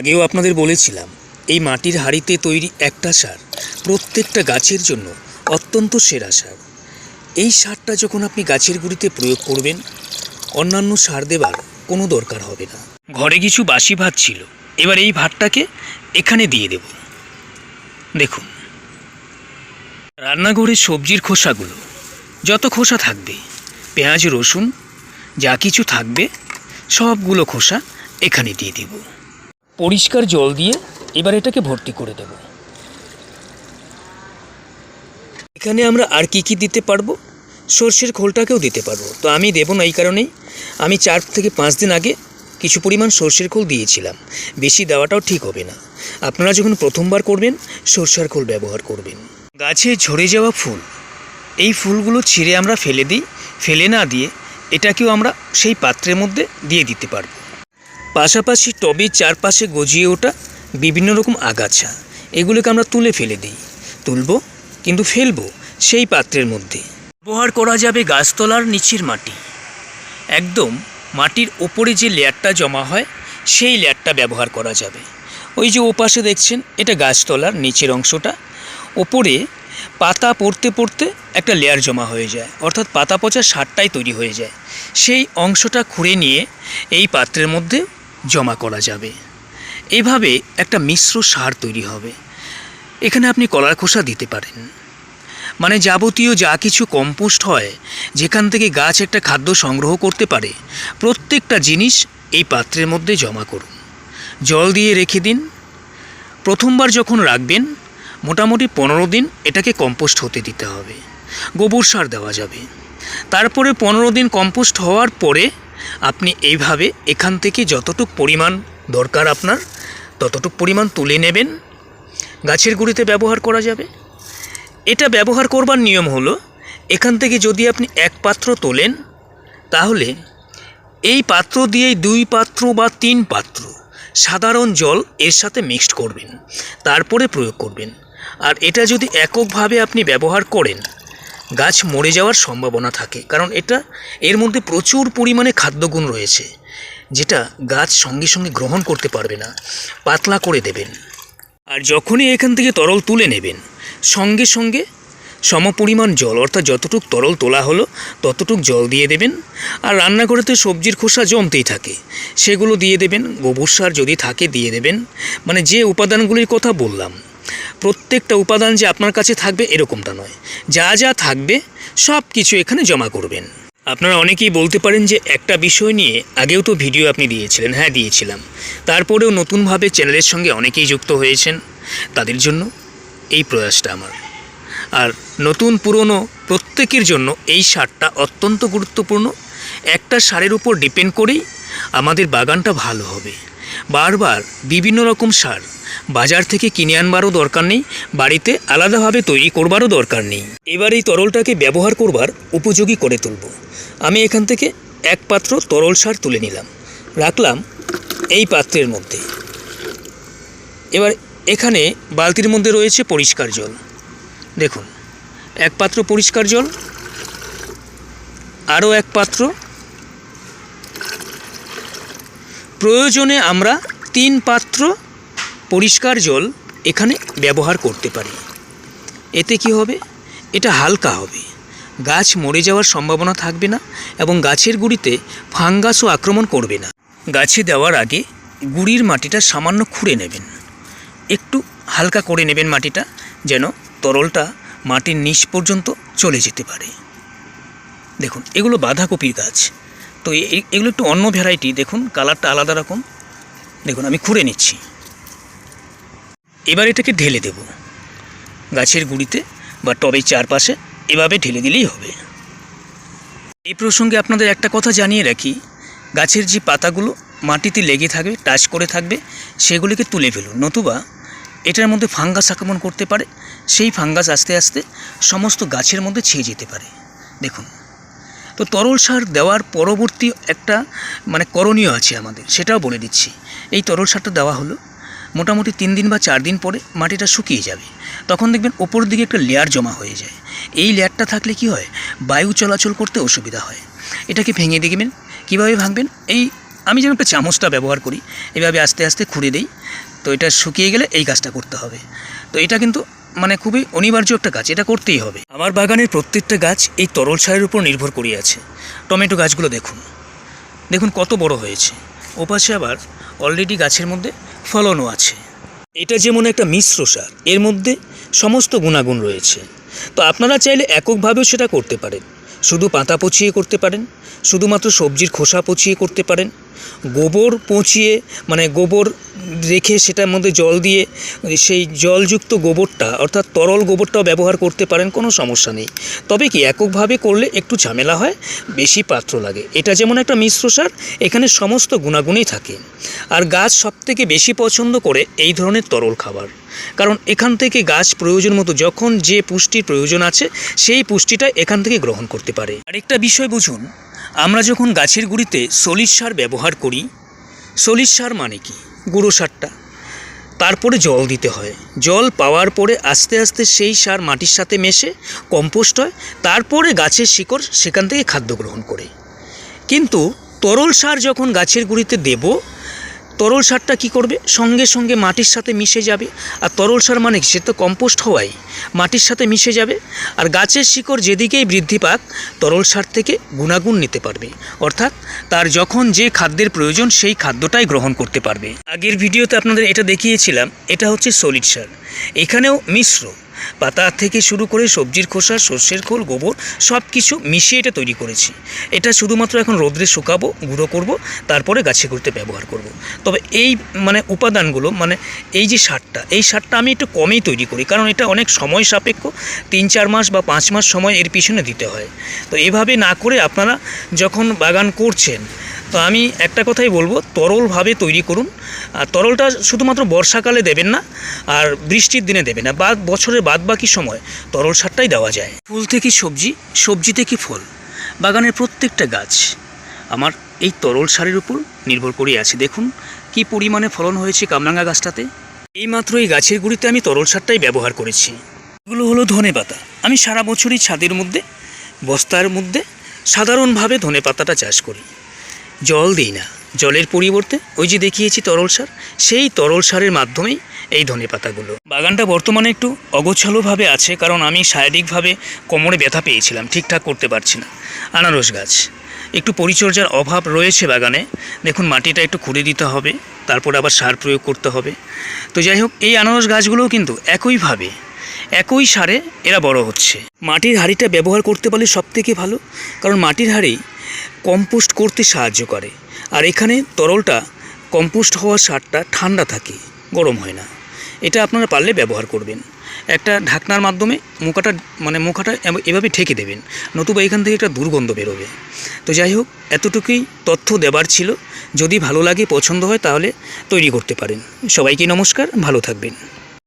আগেও আপনাদের বলেছিলাম, এই মাটির হাঁড়িতে তৈরি একটা সার প্রত্যেকটা গাছের জন্য অত্যন্ত সেরা সার। এই সারটা যখন আপনি গাছের গুঁড়িতে প্রয়োগ করবেন, অন্যান্য সার দেবার কোনো দরকার হবে না। ঘরে কিছু বাসি ভাত ছিল, এবার এই ভাতটাকে এখানে দিয়ে দেব। দেখুন। রান্নাঘরে সবজির খোসাগুলো, যত খোসা থাকবে, পেঁয়াজ, রসুন, যা কিছু থাকবে, সবগুলো খোসা এখানে দিয়ে দেব। পরিষ্কার জল দিয়ে এবার এটাকে ভর্তি করে দেব। এখানে আমরা আর কি কি দিতে পারব? সর্ষের খোলটাকেও দিতে পারব। তো আমি দেবো না এই কারণেই। আমি চার থেকে পাঁচ দিন আগে কিছু পরিমাণ সর্ষের খোল দিয়েছিলাম। বেশি দেওয়াটাও ঠিক হবে না। আপনারা যখন প্রথমবার করবেন, সর্ষের খোল ব্যবহার করবেন। গাছে ঝরে যাওয়া ফুল, এই ফুলগুলো ছিঁড়ে আমরা ফেলে দিই। ফেলে না দিয়ে এটাকেও আমরা সেই পাত্রের মধ্যে দিয়ে দিতে পারব। পাশাপাশি টবের চারপাশে গজিয়ে ওঠা বিভিন্ন রকম আগাছা, এগুলোকে আমরা তুলে ফেলে দিই। তুলবো, কিন্তু ফেলব সেই পাত্রের মধ্যে। ব্যবহার করা যাবে গাছতলার নিচের মাটি। একদম মাটির ওপরে যে লেয়ারটা জমা হয়, সেই লেয়ারটা ব্যবহার করা যাবে। ওই যে ওপাশে দেখছেন, এটা গাছতলার নিচের অংশটা। ওপরে পাতা পড়তে পড়তে একটা লেয়ার জমা হয়ে যায়, অর্থাৎ পাতা পচা সারটাই তৈরি হয়ে যায়। সেই অংশটা খুঁড়ে নিয়ে এই পাত্রের মধ্যে জমা করা যাবে। এভাবে একটা মিশ্র সার তৈরি হবে। এখানে আপনি কলার খোসা দিতে পারেন। মানে যাবতীয় যা কিছু কম্পোস্ট হয়, যেখান থেকে গাছ একটা খাদ্য সংগ্রহ করতে পারে, প্রত্যেকটা জিনিস এই পাত্রের মধ্যে জমা করুন। জল দিয়ে রেখে দিন। প্রথমবার যখন রাখবেন, মোটামুটি পনেরো দিন এটাকে কম্পোস্ট হতে দিতে হবে। গোবর সার দেওয়া যাবে। তারপরে পনেরো দিন কম্পোস্ট হওয়ার পরে আপনি এইভাবে এখান থেকে যতটুক পরিমাণ দরকার আপনার, ততটুক পরিমাণ তুলে নেবেন। গাছের গুঁড়িতে ব্যবহার করা যাবে। এটা ব্যবহার করবার নিয়ম হলো, এখান থেকে যদি আপনি এক পাত্র তোলেন, তাহলে এই পাত্র দিয়েই দুই পাত্র বা তিন পাত্র সাধারণ জল এর সাথে মিক্সড করবেন, তারপরে প্রয়োগ করবেন। আর এটা যদি এককভাবে আপনি ব্যবহার করেন গাছ মরে যাওয়ার সম্ভাবনা থাকে। কারণ এটা, এর মধ্যে প্রচুর পরিমাণে খাদ্যগুণ রয়েছে, যেটা গাছ সঙ্গে সঙ্গে গ্রহণ করতে পারবে না। পাতলা করে দেবেন। আর যখনই এখান থেকে তরল তুলে নেবেন, সঙ্গে সঙ্গে সমপরিমাণ জল, অর্থাৎ যতটুক তরল তোলা হলো, ততটুক জল দিয়ে দেবেন। আর রান্নাঘরেতে সবজির খোসা জমতেই থাকে। সেগুলো দিয়ে দেবেন, গোবর সার যদি থাকে দিয়ে দেবেন। মানে যে উপাদানগুলির কথা বললাম প্রত্যেকটা উপাদান যে আপনার কাছে থাকবে এরকমটা নয়। যা যা থাকবে, সব কিছু এখানে জমা করবেন। আপনারা অনেকেই বলতে পারেন যে একটা বিষয় নিয়ে আগেও তো ভিডিও আপনি দিয়েছিলেন হ্যাঁ দিয়েছিলাম। তারপরেও নতুনভাবে চ্যানেলের সঙ্গে অনেকেই যুক্ত হয়েছেন। তাদের জন্য এই প্রয়াসটা আমার। আর নতুন, পুরনো, প্রত্যেকের জন্য এই সারটা অত্যন্ত গুরুত্বপূর্ণ। একটা সারের উপর ডিপেন্ড করেই আমাদের বাগানটা ভালো হবে। বারবার বিভিন্ন রকম সার। বাজার থেকে কিনে আনবারও দরকার নেই, বাড়িতে আলাদাভাবে তৈরি করবারও দরকার নেই। এবার এই তরলটাকে ব্যবহার করবার উপযোগী করে তুলব। আমি এখান থেকে এক পাত্র তরল সার তুলে নিলাম। রাখলাম এই পাত্রের মধ্যে। এবার এখানে বালতির মধ্যে রয়েছে পরিষ্কার জল। দেখুন, এক পাত্র পরিষ্কার জল, আরও এক পাত্র প্রয়োজনে আমরা তিন পাত্র পরিষ্কার জল এখানে ব্যবহার করতে পারি। এতে কি হবে? এটা হালকা হবে। গাছ মরে যাওয়ার সম্ভাবনা থাকবে না এবং গাছের গুঁড়িতে ফাঙ্গাসও আক্রমণ করবে না। গাছে দেওয়ার আগে গুড়ির মাটিটা সামান্য খুঁড়ে নেবেন। একটু হালকা করে নেবেন মাটিটা যেন তরলটা মাটির নিচ পর্যন্ত চলে যেতে পারে। দেখুন, এগুলো বাঁধাকপির গাছ। তো এগুলো একটু অন্য ভ্যারাইটি দেখুন কালারটা আলাদা রকম। দেখুন, আমি খুঁড়ে নিচ্ছি। এবার এটাকে ঢেলে দেব। গাছের গুঁড়িতে বা টবের চারপাশে এভাবে ঢেলে দিলেই হবে। এই প্রসঙ্গে আপনাদের একটা কথা জানিয়ে রাখি। গাছের যে পাতাগুলো মাটিতে লেগে থাকবে, টাচ করে থাকবে, সেগুলিকে তুলে ফেলুন। নতুবা এটার মধ্যে ফাঙ্গাস আক্রমণ করতে পারে। সেই ফাঙ্গাস আস্তে আস্তে সমস্ত গাছের মধ্যে ছেয়ে যেতে পারে। দেখুন। তো তরল সার দেওয়ার পরবর্তী একটা মানে করণীয় আছে আমাদের, সেটাও বলে দিচ্ছি। এই তরল সারটা দেওয়া হলো, মোটামুটি তিন দিন বা চার দিন পরে মাটিটা শুকিয়ে যাবে। তখন দেখবেন ওপর দিকে একটা লেয়ার জমা হয়ে যায়। এই লেয়ারটা থাকলে কি হয়? বায়ু চলাচল করতে অসুবিধা হয়। এটাকে ভেঙে দেখবেন, কীভাবে ভাঙবেন? এই, আমি যেমন একটা চামচটা ব্যবহার করি, এভাবে আস্তে আস্তে খুঁড়ে দিই। তো এটা শুকিয়ে গেলে এই কাজটা করতে হবে। তো এটা কিন্তু মানে খুবই অনিবার্য একটা গাছ, এটা করতেই হবে। আমার বাগানের প্রত্যেকটা গাছ এই তরল সারের উপর নির্ভর করে আছে। টমেটো গাছগুলো দেখুন। দেখুন কত বড় হয়েছে। ওপাশে আবার অলরেডি গাছের মধ্যে ফলনও আছে। এটা যেমন একটা মিশ্র সার, এর মধ্যে সমস্ত গুণাগুণ রয়েছে। তো আপনারা চাইলে এককভাবেও সেটা করতে পারেন। শুধু পাতা পচিয়ে করতে পারেন, শুধুমাত্র সবজির খোসা পচিয়ে করতে পারেন, গোবর পচিয়ে মানে গোবর রেখে সেটার মধ্যে জল দিয়ে সেই জলযুক্ত গোবরটা, অর্থাৎ তরল গোবরটাও ব্যবহার করতে পারেন, কোনো সমস্যা নেই। তবে কি এককভাবে করলে একটু ঝামেলা হয়? বেশি পাত্র লাগে। এটা যেমন একটা মিশ্র সার, এখানে সমস্ত গুণাগুণই থাকে। আর গাছ সবথেকে বেশি পছন্দ করে এই ধরনের তরল খাবার। কারণ এখান থেকে গাছ প্রয়োজন মতো যখন যে পুষ্টির প্রয়োজন আছে, সেই পুষ্টিটা এখান থেকে গ্রহণ করতে পারে। আরেকটা বিষয় বুঝুন, আমরা যখন গাছের গুঁড়িতে সলিড সার ব্যবহার করি, সলিড সার মানে কি? গুঁড়ো সারটা। তারপরে জল দিতে হয়। জল পাওয়ার পরে আস্তে আস্তে সেই সার মাটির সাথে মেশে কম্পোস্ট হয়, তারপরে গাছের শিকড় সেখান থেকে খাদ্য গ্রহণ করে। কিন্তু তরল সার যখন গাছের গুঁড়িতে দেব তরল সারটা কি করবে? সঙ্গে সঙ্গে মাটির সাথে মিশে যাবে। আর তরল সার মানে? সে তো কম্পোস্ট হওয়াই। মাটির সাথে মিশে যাবে। আর গাছের শিকড় যেদিকেই বৃদ্ধি পাক, তরল সার থেকে গুণাগুণ নিতে পারবে। অর্থাৎ তার যখন যে খাদ্যের প্রয়োজন, সেই খাদ্যটাই গ্রহণ করতে পারবে। আগের ভিডিওতে আপনাদের এটা দেখিয়েছিলাম। এটা হচ্ছে সলিড সার। এখানেও মিশ্র। পাতা থেকে শুরু করে সবজির খোসা, সর্ষের খোল, গোবর সব কিছু মিশিয়ে এটা তৈরি করেছি এটা শুধুমাত্র এখন রোদ্রে শুকাবো, গুঁড়ো করব, তারপরে গাছে করতে ব্যবহার করব। তবে এই মানে উপাদানগুলো মানে এই যে সারটা, এই সারটা আমি একটু কমেই তৈরি করি, কারণ এটা অনেক সময় সাপেক্ষ, তিন চার মাস বা পাঁচ মাস সময় এর পিছনে দিতে হয় তো এভাবে না করে আপনারা যখন বাগান করছেন তো আমি একটা কথাই বলব, তরলভাবে তৈরি করুন। আর তরলটা শুধুমাত্র বর্ষাকালে দেবেন না, আর বৃষ্টির দিনে দেবেন না, বা বছরের বাদ বাকি সময় তরল সারটাই দেওয়া যায়। ফুল থেকে সবজি সবজি থেকে ফল? বাগানের প্রত্যেকটা গাছ আমার এই তরল সারের উপর নির্ভর করে আছে। দেখুন, কি পরিমাণে ফলন হয়েছে কামরাঙ্গা গাছটাতে। এইমাত্র এই গাছের গুঁড়িতে আমি তরল সারটাই ব্যবহার করেছি। এগুলো হলো ধনে পাতা। আমি সারা বছরই ছাদের মধ্যে, বস্তার মধ্যে সাধারণভাবে ধনে পাতাটা চাষ করি। জল দিই না। জলের পরিবর্তে ওই যে দেখিয়েছি তরল সার, সেই তরল সারের মাধ্যমেই এই ধনে পাতাগুলো। বাগানটা বর্তমানে একটু অগোছালোভাবে আছে, কারণ আমি শারীরিকভাবে কোমরে ব্যথা পেয়েছিলাম, ঠিকঠাক করতে পারছি না। আনারস গাছ। একটু পরিচর্যার অভাব রয়েছে বাগানে। দেখুন, মাটিটা একটু খুঁড়ে দিতে হবে, তারপর আবার সার প্রয়োগ করতে হবে। তো যাই হোক, এই আনারস গাছগুলোও কিন্তু একইভাবে, একই সারে এরা বড় হচ্ছে। মাটির হাঁড়িটা ব্যবহার করতে পারলে সবথেকে ভালো, কারণ মাটির হাঁড়ি কম্পোস্ট করতে সাহায্য করে। আর এখানে তরলটা কম্পোস্ট হওয়ার সারটা ঠান্ডা থাকে, গরম হয় না। এটা আপনারা পারলে ব্যবহার করবেন। একটা ঢাকনার মাধ্যমে মুখাটা মানে মুখাটা এভাবে ঠেকে দেবেন, নতুবা এখান থেকে একটা দুর্গন্ধ বেরোবে। তো যাই হোক, এতটুকুই তথ্য দেবার ছিল। যদি ভালো লাগে, পছন্দ হয়, তাহলে তৈরি করতে পারেন। সবাইকে নমস্কার, ভালো থাকবেন।